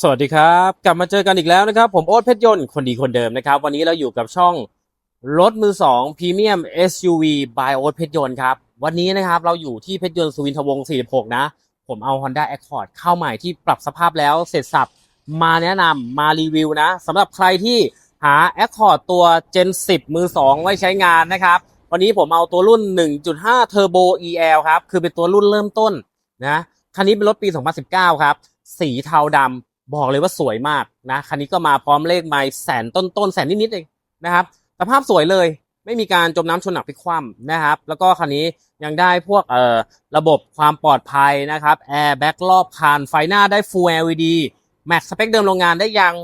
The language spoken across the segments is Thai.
สวัสดีครับ กลับมาเจอกันอีกแล้วนะครับ ผมโอ๊ตเพชรยนต์คนดีคนเดิมนะครับ วันนี้เราอยู่กับช่องรถมือสองพรีเมียม SUV by โอ๊ตเพชรยนต์ครับ วันนี้นะครับเราอยู่ที่เพชรยนต์สุวินทวงศ์ 46 นะ ผมเอา Honda Accord เข้าใหม่ที่ปรับสภาพแล้วเสร็จสับมาแนะนำมารีวิวนะสำหรับใครที่หา Accord ตัว Gen 10 มือ 2 ไว้ใช้งานนะครับ วันนี้ผมเอาตัวรุ่น 1.5 Turbo EL ครับ คือเป็นตัวรุ่นเริ่มต้นนะคันนี้เป็นรถปี 2019 ครับ สีเทาดำ บอกเลยว่าสวยมากนะคันนี้ก็มาพร้อมเลขไมล์แสนต้นต้นแสนนิดๆเองนะครับสภาพสวยเลย ไม่มีการจมน้ำชนหนักพลิกคว่ำนะครับ แล้วก็คันนี้ยังได้พวกเอ่อระบบความปลอดภัยนะครับแอร์แบ็กรอบคันไฟหน้าได้ Full LED แม็กสเปคเดิมโรงงานได้ยาง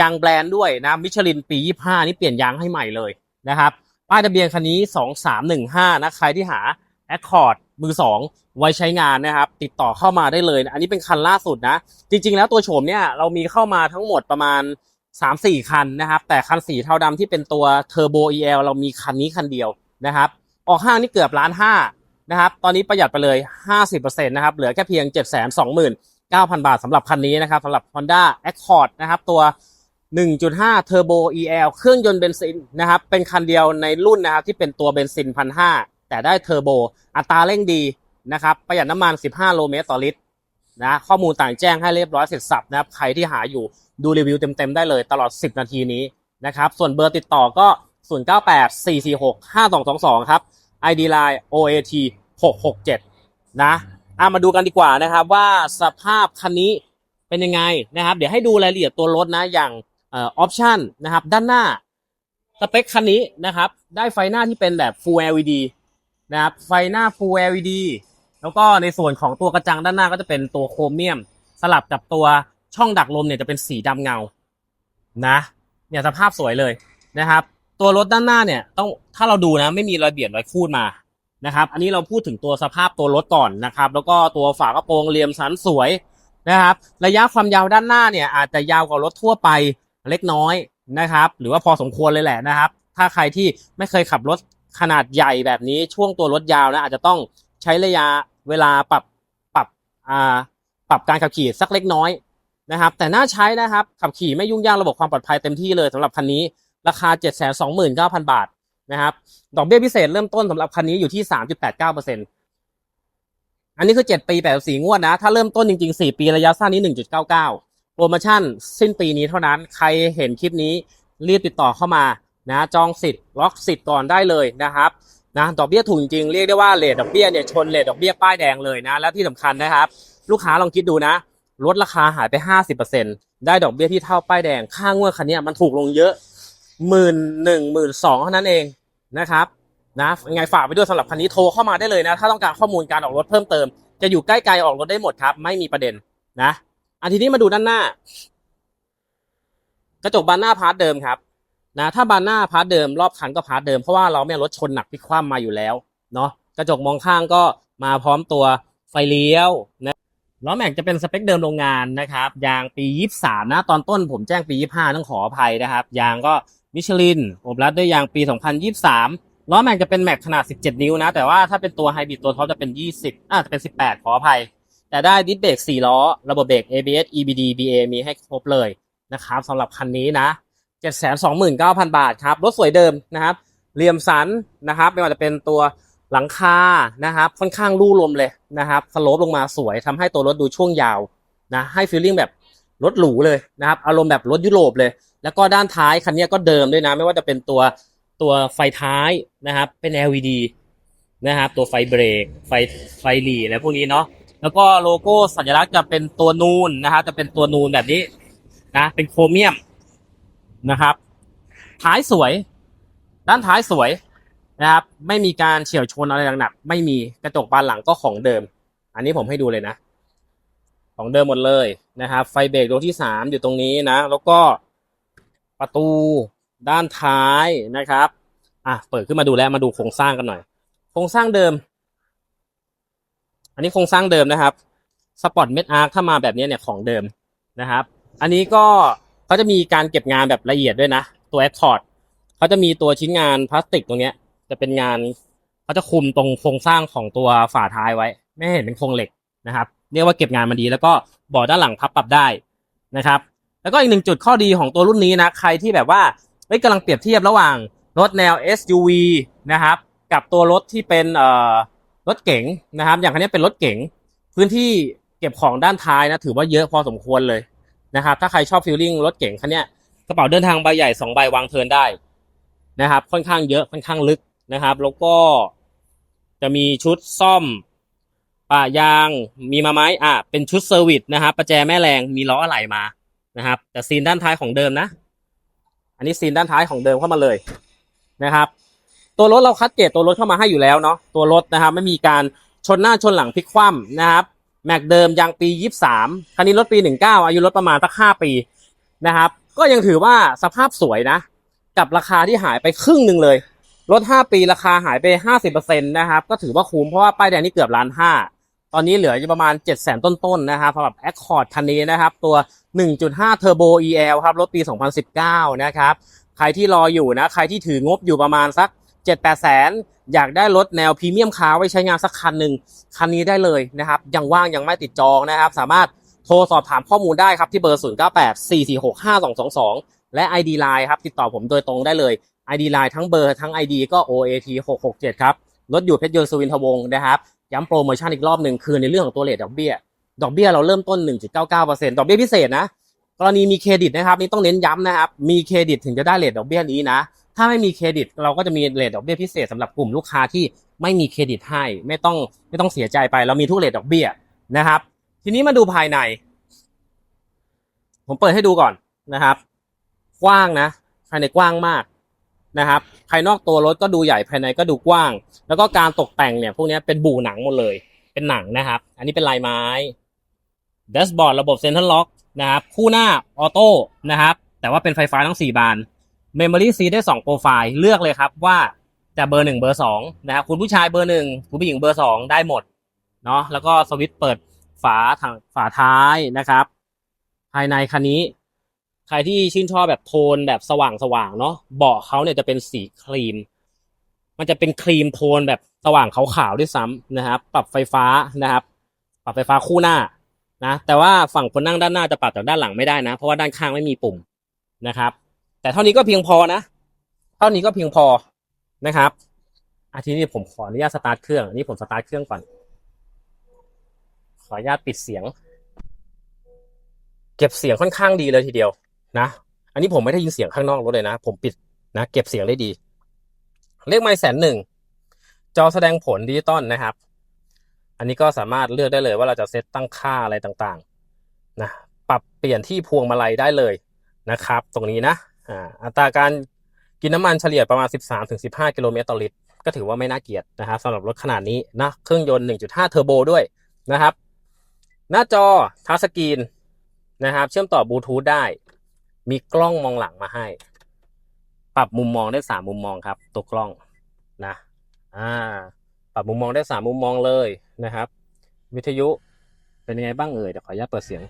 ยางแบรนด์ด้วยนะมิชลินปี 25 นี่เปลี่ยนยางให้ใหม่เลยนะครับป้ายทะเบียนคันนี้ 2315นะใครที่หา Accord มือ2ไว้ใช้งานนะครับ ติดต่อเข้ามาได้เลยนะอันนี้เป็นคันล่าสุดนะ จริง ๆ แล้วตัวโฉมเนี่ยเรามีเข้ามาทั้งหมดประมาณ 3-4 คันนะครับ แต่คันสีเทาดำที่เป็นตัว Turbo EL เรามีคันนี้คันเดียวนะครับ ออกห้างนี่เกือบล้านห้านะครับ ตอนนี้ประหยัดไปเลย 50%นะครับ เหลือแค่เพียง 729,000 บาทสำหรับคันนี้นะครับสำหรับ Honda Accord นะครับตัว1.5 Turbo EL เครื่องยนต์เบนซินนะครับ เป็นคันเดียวในรุ่นนะครับที่เป็นตัวเบนซิน1,500 แต่ได้เทอร์โบ อัตราเร่งดีนะครับ ประหยัดน้ำมัน 15 โลเมตรต่อลิตรนะข้อมูลต่างแจ้งให้เรียบร้อยเสร็จสับนะครับ ใครที่หาอยู่ดูรีวิวเต็มๆได้เลยตลอด 10 นาทีนี้นะครับ ส่วนเบอร์ติดต่อก็ 0984465222 ครับ ID Line OAT 667 นะอะมาดูกันดีกว่านะครับว่าสภาพคันนี้เป็นยังไงนะครับ เดี๋ยวให้ดูรายละเอียดตัวรถนะอย่างเอ่อออปชันนะครับ ด้านหน้าสเปคคันนี้นะครับ ได้ไฟหน้าที่เป็นแบบ Full LED นะครับไฟหน้า Full LED แล้วก็ในส่วนของตัวกระจังด้านหน้าก็จะเป็นตัวโครเมียม สลับกับตัวช่องดักลมเนี่ยจะเป็นสีดำเงานะเนี่ยสภาพสวยเลยนะครับ ตัวรถด้านหน้าเนี่ยต้องถ้าเราดูนะไม่มีรอยเบียดรอยคูดมานะครับ อันนี้เราพูดถึงตัวสภาพตัวรถก่อนนะครับ แล้วก็ตัวฝากระโปรงเรียมสันสวยนะครับ ระยะความยาวด้านหน้าเนี่ยอาจจะยาวกว่ารถทั่วไปเล็กน้อยนะครับ หรือว่าพอสมควรเลยแหละนะครับ ถ้าใครที่ไม่เคยขับรถ ขนาดใหญ่แบบนี้ช่วงตัวรถยาวนะอาจจะต้องใช้ระยะเวลาปรับปรับอ่าปรับการขับขี่สักเล็กน้อยนะครับ แต่น่าใช้นะครับขับขี่ไม่ยุ่งยากระบบความปลอดภัยเต็มที่เลยสำหรับคันนี้ราคา 729,000 บาทนะครับดอกเบี้ยพิเศษเริ่มต้นสำหรับคันนี้อยู่ที่ 3.89%อันนี้คือ 7 ปี 84 งวดนะ ถ้าเริ่มต้นจริง ๆ 4 ปีระยะสั้นนี้ 1.99 โปรโมชั่น สิ้นปีนี้เท่านั้นใครเห็นคลิปนี้รีบติดต่อเข้ามา นะจองสิทธิ์ล็อกสิทธิ์ก่อนได้เลยนะครับนะดอกเบี้ยถูกจริงเรียกได้ว่าเลทดอกเบี้ยเนี่ยชนเลทดอกเบี้ยป้ายแดงเลยนะและที่สำคัญนะครับ ลูกค้าลองคิดดูนะลดราคาหายไป 50%ได้ดอกเบี้ยที่เท่าป้ายแดงค่างวดคันนี้มันถูกลงเยอะหมื่นหนึ่งหมื่นสองเท่านั้นเองนะครับนะยังไงฝากไปด้วยสำหรับคันนี้โทรเข้ามาได้เลยนะ ถ้าต้องการข้อมูลการออกรถเพิ่มเติม จะอยู่ใกล้ไกลออกรถได้หมดครับ ไม่มีประเด็นนะอันทีนี้มาดูด้านหน้า กระจกบานหน้าพาร์ทเดิมครับ นะถ้าบานหน้าพาร์ทเดิมรอบคันก็พาร์ทเดิมเพราะว่าเราไม่รถชนหนักพลิกคว่ำมาอยู่แล้วเนาะกระจกมองข้างก็มาพร้อมตัวไฟเลี้ยวนะล้อแม็กจะเป็นสเปคเดิมโรงงานนะครับยางปี 23 นะตอนต้นผมแจ้งปี 25 ต้องขออภัยนะครับ ยางก็มิชลินอบรัดด้วยยางปี 2023 ล้อแม็กจะเป็นแม็กขนาด 17 นิ้วนะ แต่ว่าถ้าเป็นตัวไฮบริดตัวท็อปจะเป็น 20อ่าจะเป็น 18 ขออภัย แต่ได้ดิสเบรก4ล้อ ระบบเบรก ABS EBD BA มีให้ครบเลยนะครับสำหรับคันนี้นะ 729,000 บาทครับ รถสวยเดิมนะครับเรียมสันนะครับไม่ว่าจะเป็นตัวหลังคานะครับค่อนข้างลู่ลมเลยนะครับสโลปลงมาสวยทำให้ตัวรถดูช่วงยาวนะให้ฟีลลิ่งแบบรถหรูเลยนะครับอารมณ์แบบรถยุโรปเลย แล้วก็ด้านท้ายคันนี้ก็เดิมด้วยนะ ไม่ว่าจะเป็นตัวตัวไฟท้ายนะครับเป็น LED นะครับตัวไฟเบรกไฟไฟหลีอะไรพวกนี้เนาะแล้วก็โลโก้สัญลักษณ์จะเป็นตัวนูนนะครับจะเป็นตัวนูนแบบนี้นะเป็นโครเมียม นะครับ ท้ายสวย ด้านท้ายสวยนะครับ ไม่มีการเฉียวชนอะไรหนักๆไม่มีกระจกบานหลังก็ของเดิม อันนี้ผมให้ดูเลยนะ ของเดิมหมดเลยนะครับ ไฟเบรกดวงที่สามอยู่ตรงนี้นะ แล้วก็ประตูด้านท้ายนะครับอะเปิดขึ้นมาดูแล้วมาดูโครงสร้างกันหน่อย โครงสร้างเดิม อันนี้โครงสร้างเดิมนะครับสปอร์ตเม็ดอาร์คถ้ามาแบบนี้เนี่ยของเดิมนะครับ อันนี้ก็ เขาจะมีการเก็บงานแบบละเอียดด้วยนะ ตัวแอคคอร์ดเขาจะมีตัวชิ้นงานพลาสติกตรงเนี้ย จะเป็นงานเขาจะคุมตรงโครงสร้างของตัวฝาท้ายไว้ ไม่เห็นเป็นโครงเหล็กนะครับ เรียกว่าเก็บงานมาดี แล้วก็เบาะด้านหลังพับปรับได้นะครับ แล้วก็อีกหนึ่งจุดข้อดีของตัวรุ่นนี้นะ ใครที่แบบว่าเฮ้ยกำลังเปรียบเทียบระหว่างรถแนว SUV นะครับ กับตัวรถที่เป็นเอ่อรถเก๋งนะครับ อย่างคันนี้เป็นรถเก๋งพื้นที่เก็บของด้านท้ายนะถือว่าเยอะพอสมควรเลย นะครับ ถ้าใครชอบฟีลลิ่งรถเก๋งคันนี้กระเป๋าเดินทางใบใหญ่สองใบวางเทินได้นะครับ ค่อนข้างเยอะค่อนข้างลึกนะครับ แล้วก็จะมีชุดซ่อมป่ายางมีมาไหมอะเป็นชุดเซอร์วิสนะครับประแจแม่แรงมีล้ออะไหล่มานะครับ แต่ซีนด้านท้ายของเดิมนะ อันนี้ซีนด้านท้ายของเดิมเข้ามาเลยนะครับ ตัวรถเราคัดเกรดตัวรถเข้ามาให้อยู่แล้วเนาะตัวรถนะครับ ไม่มีการชนหน้าชนหลังพลิกคว่ำนะครับ แม็กเดิมยางปี 23 คันนี้รถปี 19 อายุรถประมาณสัก5ปีนะครับก็ยังถือว่าสภาพสวยนะ กับราคาที่หายไปครึ่งหนึ่งเลยรถ5ปีราคาหายไป 50%นะครับก็ถือว่าคุ้มเพราะว่าป้ายแดงนี่เกือบล้านห้าตอนนี้เหลืออยู่ประมาณ 7 0 0 0 0 ต้นๆนะครับสำหรับ Accord คันนี้นะครับ ตัว 1.5 Turbo EL ครับ รถปี 2019 นะครับ ใครที่รออยู่นะ ใครที่ถืองบอยู่ประมาณสัก 7-8แสนอยากได้รถแนวพรีเมียมคาร์ไว้ใช้งานสักคันหนึ่งคันนี้ได้เลยนะครับยังว่างยังไม่ติดจองนะครับ สามารถโทรสอบถามข้อมูลได้ครับที่เบอร์ 0984465222 และ ID Line ครับติดต่อผมโดยตรงได้เลย ID Line ทั้งเบอร์ทั้ง ID ก็ OAT 667ครับรถอยู่เพชรยนต์สุวินทวงศ์นะครับย้ำโปรโมชั่นอีกรอบหนึ่งคือในเรื่องของตัวเลทดอกเบี้ยดอกเบี้ยเราเริ่มต้น 1.99%ดอกเบี้ยพิเศษนะกรณีมีเครดิตนะครับนี่ต้องเน้นย้ำนะครับมีเครดิตถึงจะได้เลทดอกเบี้ยนี้นะ ถ้าไม่มีเครดิต เราก็จะมีเลทดอกเบี้ยพิเศษสำหรับกลุ่มลูกค้าที่ไม่มีเครดิตให้ ไม่ต้องไม่ต้องเสียใจไป เรามีทุกเลทดอกเบี้ยนะครับ ทีนี้มาดูภายใน ผมเปิดให้ดูก่อนนะครับ กว้างนะภายในกว้างมากนะครับ ภายนอกตัวรถก็ดูใหญ่ภายในก็ดูกว้าง แล้วก็การตกแต่งเนี่ย พวกนี้เป็นบูหนังหมดเลย เป็นหนังนะครับ อันนี้เป็นลายไม้แดชบอร์ดระบบเซ็นทรัลล็อกนะครับ คู่หน้าออโต้นะครับ แต่ว่าเป็นไฟฟ้าทั้ง 4 บาน Memory C ได้ 2 โปรไฟล์เลือกเลยครับว่าจะเบอร์ 1 เบอร์2นะครับคุณผู้ชายเบอร์ 1 คุณผู้หญิงเบอร์ 2 ได้หมดเนาะแล้วก็สวิตช์เปิดฝาทางฝาท้ายนะครับ ภายในคันนี้ ใครที่ชื่นชอบแบบโทนแบบสว่างสว่างๆเนาะเบาะเขาเนี่ยจะเป็นสีครีม มันจะเป็นครีมโทนแบบสว่างขาวๆด้วยซ้ำนะครับปรับไฟฟ้านะครับ ปรับไฟฟ้าคู่หน้านะแต่ว่าฝั่งคนนั่งด้านหน้าจะปรับจากด้านหลังไม่ได้นะ เพราะว่าด้านข้างไม่มีปุ่มนะครับ แต่เท่านี้ก็เพียงพอนะ เท่านี้ก็เพียงพอนะครับอาทีนี้ผมขออนุญาตสตาร์ทเครื่องอันนี้ผมสตาร์ทเครื่องก่อน ขออนุญาตปิดเสียง เก็บเสียงค่อนข้างดีเลยทีเดียวนะ อันนี้ผมไม่ได้ยินเสียงข้างนอกรถเลยนะ ผมปิดนะ เก็บเสียงได้ดี เลขไมล์แสนหนึ่ง จอแสดงผลดิจิตอลนะครับ อันนี้ก็สามารถเลือกได้เลยว่าเราจะเซตตั้งค่าอะไรต่างๆ นะ ปรับเปลี่ยนที่พวงมาลัยได้เลยนะครับ ตรงนี้นะ อ่าอัตราการกินน้ำมันเฉลี่ยประมาณ 13-15 กิโลเมตรต่อลิตร ก็ถือว่าไม่น่าเกลียดนะครับสำหรับรถขนาดนี้นะเครื่องยนต์ 1.5 เทอร์โบด้วยนะครับ หน้าจอทัชสกรีนนะครับ เชื่อมต่อบลูทูธได้ มีกล้องมองหลังมาให้ ปรับมุมมองได้สามมุมมองครับ ตัวกล้องนะอ่าปรับมุมมองได้สามมุมมองเลยนะครับ วิทยุเป็นยังไงบ้างเอ่ยเดี๋ยวขออนุญาตเปิดเสียง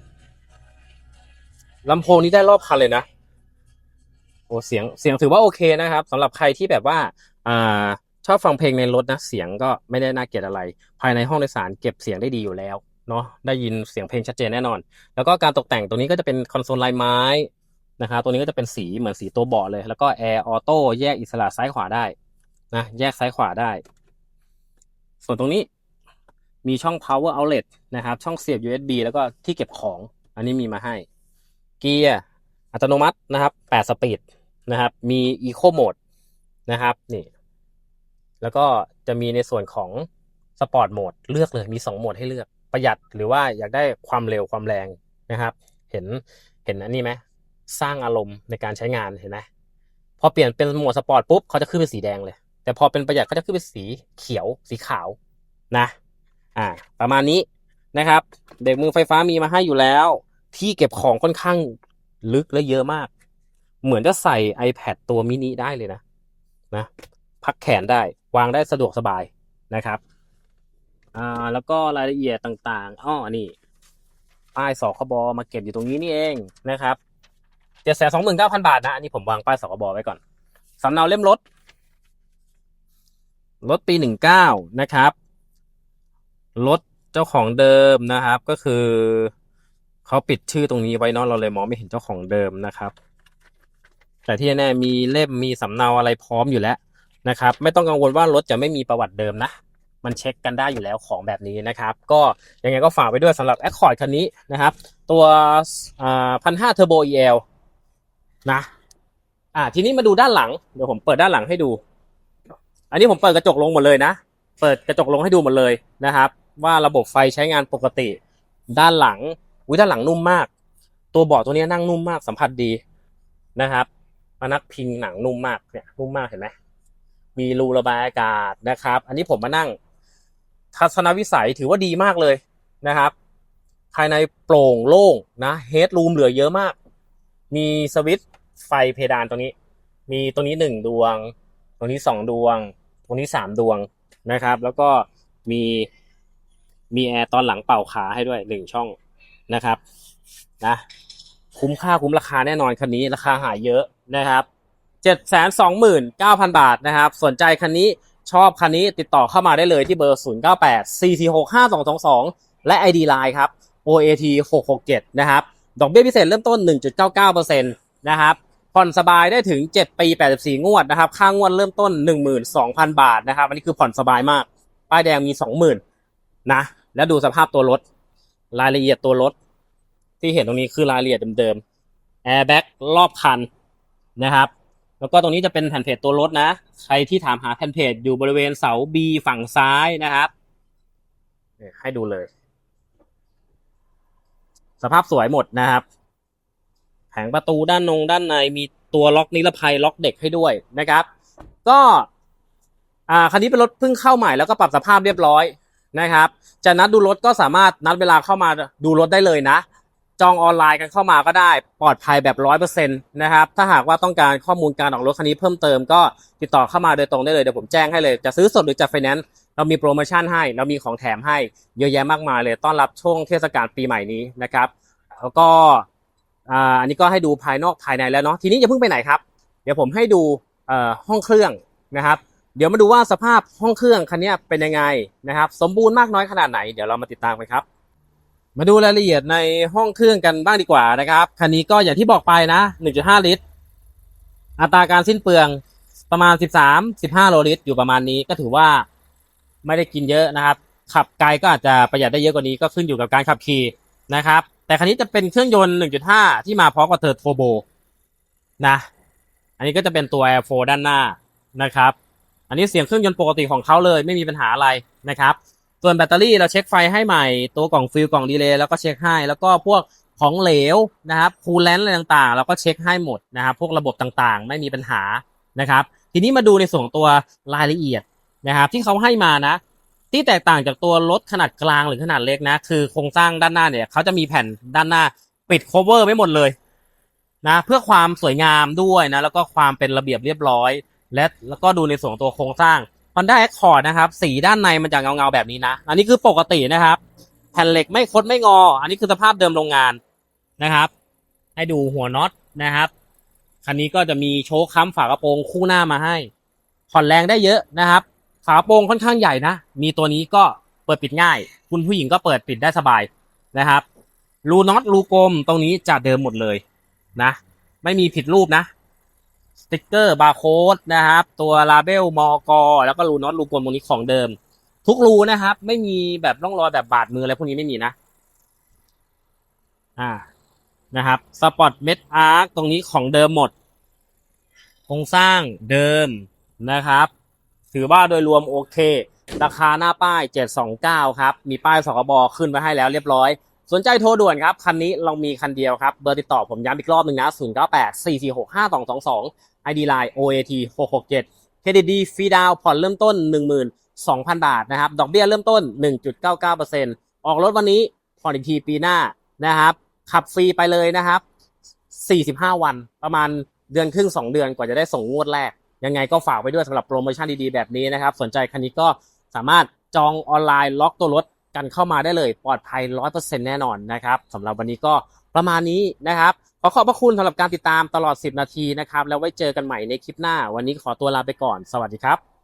ลำโพงนี้ได้รอบคันเลยนะ โอ้เสียงเสียงถือว่าโอเคนะครับสำหรับใครที่แบบว่าอ่าชอบฟังเพลงในรถนะเสียงก็ไม่ได้น่าเกลียดอะไร ภายในห้องโดยสารเก็บเสียงได้ดีอยู่แล้วเนาะได้ยินเสียงเพลงชัดเจนแน่นอน แล้วก็การตกแต่งตัวนี้ก็จะเป็นคอนโซลลายไม้นะครับตัวนี้ก็จะเป็นสีเหมือนสีตัวเบาะเลย แล้วก็แอร์ออโต้แยกอิสระซ้ายขวาได้นะแยกซ้ายขวาได้ ส่วนตรงนี้มีช่อง power outlet นะครับ ช่องเสียบ USB แล้วก็ที่เก็บของ อันนี้มีมาให้ เกียร์อัตโนมัตินะครับ 8 สปีด นะครับ มี Eco Mode นะครับนี่ แล้วก็จะมีในส่วนของ Sport Mode เลือกเลยมี 2 โหมดให้เลือกประหยัดหรือว่าอยากได้ความเร็วความแรงนะครับ เห็นเห็นอันนี้ไหมสร้างอารมณ์ในการใช้งานเห็นไหมพอเปลี่ยนเป็นโหมดสปอร์ตปุ๊บเขาจะขึ้นเป็นสีแดงเลย แต่พอเป็นประหยัดเขาจะขึ้นเป็นสีเขียวสีขาวนะ อ่า ประมาณนี้นะครับ เด็กมือไฟฟ้ามีมาให้อยู่แล้ว ที่เก็บของค่อนข้างลึกและเยอะมาก เหมือนจะใส่ iPad ตัวมินิได้เลยนะนะ พักแขนได้วางได้สะดวกสบายนะครับอ่าแล้วก็รายละเอียดต่างๆอ้อนี่ป้ายสคบมาเก็บอยู่ตรงนี้นี่เองนะครับเจ็ดแสนสองหมื่นเก้าพันบาทนะอันนี้ผมวางป้ายสคบไว้ก่อนสำเนาเล่มรถรถปีหนึ่งเก้านะครับรถเจ้าของเดิมนะครับ ก็คือเขาปิดชื่อตรงนี้ไว้เนาะเราเลยมองไม่เห็นเจ้าของเดิมนะครับ แต่ที่แน่ๆมีเล่มมีสำเนาอะไรพร้อมอยู่แล้วนะครับ ไม่ต้องกังวลว่ารถจะไม่มีประวัติเดิมนะ มันเช็คกันได้อยู่แล้วของแบบนี้นะครับ ก็ยังไงก็ฝากไว้ด้วยสำหรับ Accord คันนี้นะครับ ตัวพันห้าเทอร์โบ EL นะอ่าทีนี้มาดูด้านหลัง เดี๋ยวผมเปิดด้านหลังให้ดู อันนี้ผมเปิดกระจกลงหมดเลยนะ เปิดกระจกลงให้ดูหมดเลยนะครับ ว่าระบบไฟใช้งานปกติ ด้านหลังอุ้ยด้านหลังนุ่มมาก ตัวเบาะตัวนี้นั่งนุ่มมากสัมผัสดีนะครับ มานักพิงหนังนุ่มมากเนี่ยนุ่มมากเห็นไหมมีรูระบายอากาศนะครับ อันนี้ผมมานั่ง ทัศนวิสัยถือว่าดีมากเลยนะครับ ภายในโปร่งโล่งนะเฮดรูมเหลือเยอะมาก มีสวิตช์ไฟเพดานตรงนี้ มีตรงนี้หนึ่งดวง ตรงนี้สองดวง ตรงนี้สามดวงนะครับ แล้วก็มีมีแอร์ตอนหลังเป่าขาให้ด้วยหนึ่งช่องนะครับนะ คุ้มค่าคุ้มราคาแน่นอนคันนี้ราคาหายเยอะนะครับเจ็ดแสนสองหมื่นเก้าพันบาทนะครับ สนใจคันนี้ชอบคันนี้ติดต่อเข้ามาได้เลยที่เบอร์ศูนย์เก้าแปดสี่สี่หกห้าสองสองสองและ ID Line ครับ OAT หกหกเจ็ดนะครับ ดอกเบี้ยพิเศษเริ่มต้น 1.99%นะครับ ผ่อนสบายได้ถึง 7 ปี 84 งวดนะครับ ค่างวดเริ่มต้น 12,000 บาทนะครับ อันนี้คือผ่อนสบายมาก ป้ายแดงมี 20,000นะ แล้วดูสภาพตัวรถ รายละเอียดตัวรถ ที่เห็นตรงนี้คือรายละเอียดเดิมๆแอร์แบ็กรอบคันนะครับ แล้วก็ตรงนี้จะเป็นแผ่นเพจตัวรถนะ ใครที่ถามหาแผ่นเพจอยู่บริเวณเสา B ฝั่งซ้ายนะครับเนี่ยให้ดูเลย สภาพสวยหมดนะครับ แผงประตูด้านนงด้านในมีตัวล็อกนิรภัยล็อกเด็กให้ด้วยนะครับ ก็อ่าคันนี้เป็นรถเพิ่งเข้าใหม่แล้วก็ปรับสภาพเรียบร้อยนะครับ จะนัดดูรถก็สามารถนัดเวลาเข้ามาดูรถได้เลยนะ จองออนไลน์กันเข้ามาก็ได้ปลอดภัยแบบร้อยเปอร์เซ็นต์นะครับ ถ้าหากว่าต้องการข้อมูลการออกรถคันนี้เพิ่มเติมก็ติดต่อเข้ามาโดยตรงได้เลยเดี๋ยวผมแจ้งให้เลย จะซื้อสดหรือจะไฟแนนซ์เรามีโปรโมชั่นให้ เรามีของแถมให้เยอะแยะมากมายเลยต้อนรับช่วงเทศกาลปีใหม่นี้นะครับแล้วก็อันนี้ก็ให้ดูภายนอกภายในแล้วเนาะทีนี้อย่าเพิ่งไปไหนครับ เดี๋ยวผมให้ดูห้องเครื่องนะครับ เดี๋ยวมาดูว่าสภาพห้องเครื่องคันนี้เป็นยังไงนะครับ สมบูรณ์มากน้อยขนาดไหน เดี๋ยวเรามาติดตามกันครับ มาดูรายละเอียดในห้องเครื่องกันบ้างดีกว่านะครับ คันนี้ก็อย่างที่บอกไปนะ 1.5 ลิตร อัตราการสิ้นเปลืองประมาณ 13-15 โลลิตร อยู่ประมาณนี้ก็ถือว่าไม่ได้กินเยอะนะครับ ขับไกลก็อาจจะประหยัดได้เยอะกว่านี้ก็ขึ้นอยู่กับการขับขี่นะครับ แต่คันนี้จะเป็นเครื่องยนต์ 1.5 ที่มาพร้อมกับเทอร์โทโบนะ อันนี้ก็จะเป็นตัว Air 4 ด้านหน้านะครับ อันนี้เสียงเครื่องยนต์ปกติของเขาเลย ไม่มีปัญหาอะไรนะครับ ส่วนแบตเตอรี่เราเช็คไฟให้ใหม่ ตัวกล่องฟิลกล่องดีเลย์แล้วก็เช็คให้ แล้วก็พวกของเหลวนะครับคูลแลนต์อะไรต่างๆ เราก็เช็คให้หมดนะครับ พวกระบบต่างๆ ไม่มีปัญหานะครับ ทีนี้มาดูในส่วนตัวรายละเอียดนะครับที่เขาให้มานะ ที่แตกต่างจากตัวรถขนาดกลางหรือขนาดเล็กนะ คือโครงสร้างด้านหน้าเนี่ยเขาจะมีแผ่นด้านหน้าปิด cover ไว้หมดเลยนะเพื่อความสวยงามด้วยนะแล้วก็ความเป็นระเบียบเรียบร้อย และแล้วก็ดูในส่วนตัวโครงสร้าง Honda Accord นะครับ สีด้านในมันจะเงาเงาๆแบบนี้นะ อันนี้คือปกตินะครับ แผ่นเหล็กไม่คดไม่งอ อันนี้คือสภาพเดิมโรงงานนะครับ ให้ดูหัวน็อตนะครับคันนี้ก็จะมีโชคค้ำฝากระโปรงคู่หน้ามาให้ผ่อนแรงได้เยอะนะครับ ฝากระโปรงค่อนข้างใหญ่นะ มีตัวนี้ก็เปิดปิดง่าย คุณผู้หญิงก็เปิดปิดได้สบายนะครับรูน็อตรูกลมตรงนี้จะเดิมหมดเลยนะ ไม่มีผิดรูปนะ ติ๊กเกอร์บาร์โค้ดนะครับ ตัวลาเบลมอกแล้วก็รูน็อตรูกลมตรงนี้ของเดิม ทุกรูนะครับ ไม่มีแบบร่องรอยแบบบาดมืออะไรพวกนี้ไม่มีนะ อ่านะครับสปอตเม็ดอาร์ตรงนี้ของเดิมหมดโครงสร้างเดิมนะครับ ถือว่าโดยรวมโอเค ราคาหน้าป้าย 729 ครับ มีป้ายสกบขึ้นไว้ให้แล้วเรียบร้อย สนใจโทรด่วนครับ คันนี้เรามีคันเดียวครับ เบอร์ติดต่อผมย้ำอีกรอบหนึ่งนะ 098 446 5222 ID Line OAT 667เครดิตดีฟรีดาวผ่อนเริ่มต้น 12,000 บาทนะครับ ดอกเบี้ยเริ่มต้น 1.99%ออกรถวันนี้ผ่อนอีกทีปีหน้านะครับ ขับฟรีไปเลยนะครับ 45 วันประมาณเดือนครึ่ง 2 เดือนกว่าจะได้ส่งงวดแรก ยังไงก็ฝากไว้ด้วยสำหรับโปรโมชั่นดีๆ แบบนี้นะครับ สนใจคันนี้ก็สามารถจองออนไลน์ล็อกตัวรถกันเข้ามาได้เลย ปลอดภัย 100%แน่นอนนะครับสำหรับวันนี้ก็ประมาณนี้นะครับ ขอขอบพระคุณสำหรับการติดตามตลอด 10 นาทีนะครับ แล้วไว้เจอกันใหม่ในคลิปหน้า วันนี้ขอตัวลาไปก่อน สวัสดีครับ